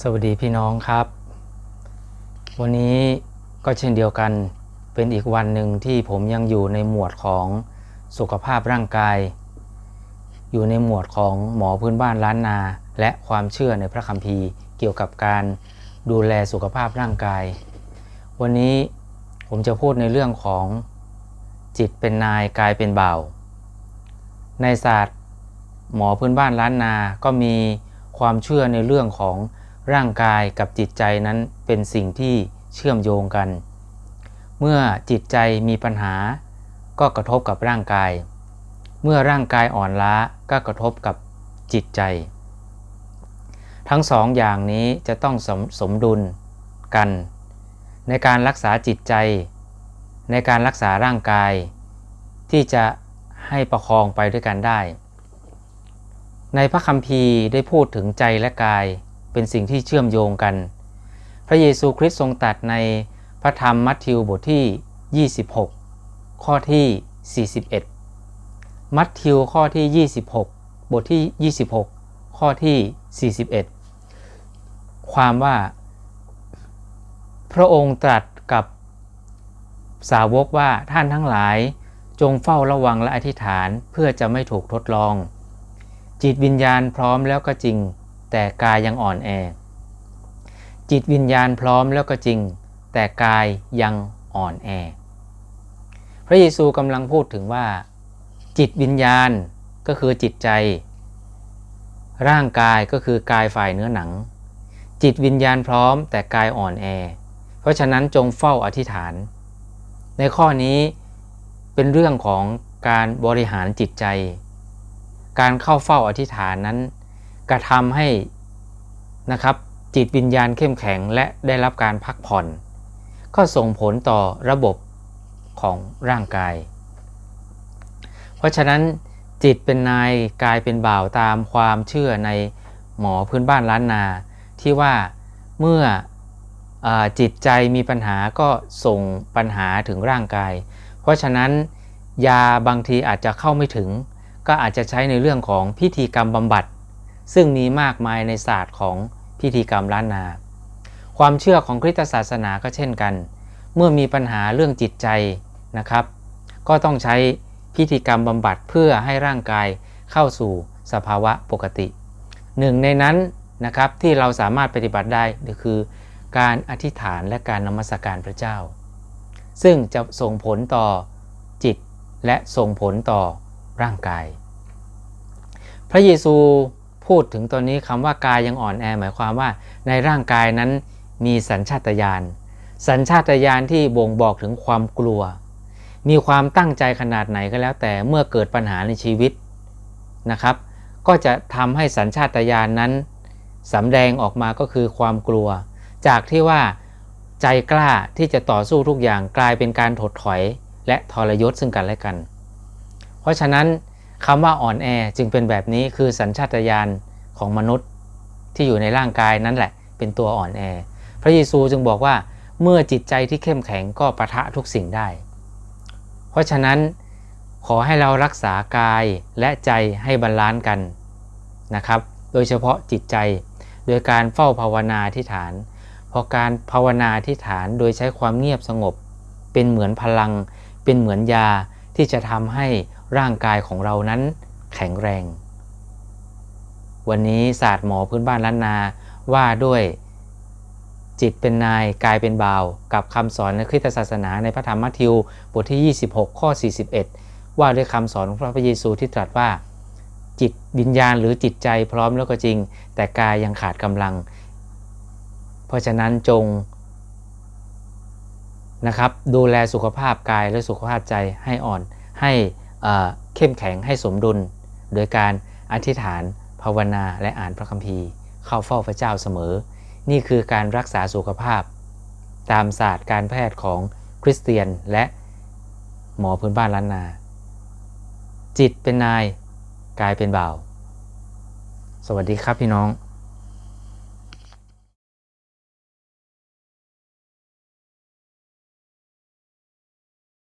สวัสดีพี่น้องครับ วันนี้ก็เช่นเดียวกันเป็นอีกวันหนึ่งที่ผมยังอยู่ในหมวดของสุขภาพร่างกาย อยู่ในหมวดของหมอพื้นบ้านล้านนา และความเชื่อในพระคัมภีร์เกี่ยวกับการดูแลสุขภาพร่างกาย วันนี้ผมจะพูดในเรื่องของจิตเป็นนายกายเป็นบ่าวในศาสตร์หมอพื้นบ้านล้านนา ก็มีความเชื่อในเรื่องของ ร่างกายกับจิตใจนั้นเป็นสิ่งที่เชื่อมโยงกัน เมื่อจิตใจมีปัญหา ก็กระทบกับร่างกาย เมื่อร่างกายอ่อนล้าก็กระทบกับจิตใจ ทั้งสองอย่างนี้จะต้องสมสมดุลกัน ในการรักษาจิตใจ ในการรักษาร่างกาย ที่จะให้ประคองไปด้วยกันได้ ในพระคัมภีร์ได้พูดถึงใจและกาย เป็นสิ่งที่เชื่อมโยงกัน พระเยซูคริสต์ทรงตรัสในพระธรรมมัทธิวบทที่ 26 ข้อที่ 41 มัทธิวข้อที่ 26 บทที่ 26 ข้อที่ 41 ความว่า พระองค์ตรัสกับสาวกว่าท่านทั้งหลายจงเฝ้าระวังและอธิษฐานเพื่อจะไม่ถูกทดลอง จิตวิญญาณพร้อมแล้วก็จริง แต่กายยังอ่อนแอ จิตวิญญาณพร้อมแล้วก็จริง แต่กายยังอ่อนแอ พระเยซูกำลังพูดถึงว่า จิตวิญญาณก็คือจิตใจ ร่างกายก็คือกายฝ่ายเนื้อหนัง จิตวิญญาณพร้อมแต่กายอ่อนแอ เพราะฉะนั้นจงเฝ้าอธิษฐาน ในข้อนี้เป็นเรื่องของการบริหารจิตใจ การเข้าเฝ้าอธิษฐานนั้น กระทำให้นะครับจิตวิญญาณเข้มแข็งและได้รับการพักผ่อน ก็ส่งผลต่อระบบของร่างกาย เพราะฉะนั้นจิตเป็นนายกายเป็นบ่าวตามความเชื่อในหมอพื้นบ้านล้านนา ที่ว่าเมื่ออจิตใจมีปัญหาก็ส่งปัญหาถึงร่างกาย เพราะฉะนั้นยาบางทีอาจจะเข้าไม่ถึง ก็อาจจะใช้ในเรื่องของพิธีกรรมบำบัด ซึ่งมีมากมายในศาสตร์ของพิธีกรรมล้านนา ความเชื่อของคริสตศาสนาก็เช่นกัน เมื่อมีปัญหาเรื่องจิตใจนะครับ ก็ต้องใช้พิธีกรรมบำบัดเพื่อให้ร่างกายเข้าสู่สภาวะปกติ หนึ่งในนั้นนะครับที่เราสามารถปฏิบัติได้ก็คือ การอธิษฐานและการนมัสการพระเจ้า ซึ่งจะส่งผลต่อจิตและส่งผลต่อร่างกาย พระเยซู พูดถึงตอนนี้คำว่ากายยังอ่อนแอหมายความว่า ในร่างกายนั้นมีสัญชาตญาณสัญชาตญาณที่บ่งบอกถึงความกลัว มีความตั้งใจขนาดไหนก็แล้วแต่เมื่อเกิดปัญหาในชีวิตนะครับ ก็จะทำให้สัญชาตญาณนนั้นสำแดงออกมาก็คือความกลัว จากที่ว่าใจกล้าที่จะต่อสู้ทุกอย่างกลายเป็นการถดถอยและทรยศซึ่งกันและกัน เพราะฉะนั้น คำว่าอ่อนแอจึงเป็นแบบนี้คือสัญชาตญาณของมนุษย์ที่อยู่ในร่างกายนั่นแหละ เป็นตัวอ่อนแอ พระเยซูจึงบอกว่าเมื่อจิตใจที่เข้มแข็งก็ประทะทุกสิ่งได้ เพราะฉะนั้นขอให้เรารักษากายและใจให้บาลานซ์กันนะครับ โดยเฉพาะจิตใจ โดยการเฝ้าภาวนาที่ฐาน พอการภาวนาที่ฐานโดยใช้ความเงียบสงบ เป็นเหมือนพลัง เป็นเหมือนยาที่จะทำให้ร่างกายของเรานั้นแข็งแรง วันนี้ศาสตร์หมอพื้นบ้านล้านนาว่าด้วยจิตเป็นนายกายเป็นบ่าว กับคำสอนในคริสตศาสนาในพระธรรมมัทธิวบทที่ 26 ข้อ 41 ว่าด้วยคำสอนของพระเยซูที่ตรัสว่า จิตวิญญาณหรือจิตใจพร้อมแล้วก็จริง แต่กายยังขาดกำลัง เพราะฉะนั้นจงนะครับดูแลสุขภาพกายและสุขภาพใจให้อ่อนให้ เข้มแข็งให้สมดุล โดยการอธิษฐานภาวนาและอ่านพระคัมภีร์ เข้าเฝ้าพระเจ้าเสมอ นี่คือการรักษาสุขภาพ ตามศาสตร์การแพทย์ของคริสเตียนและหมอพื้นบ้านล้านนา จิตเป็นนายกายเป็นบ่าว สวัสดีครับพี่น้อง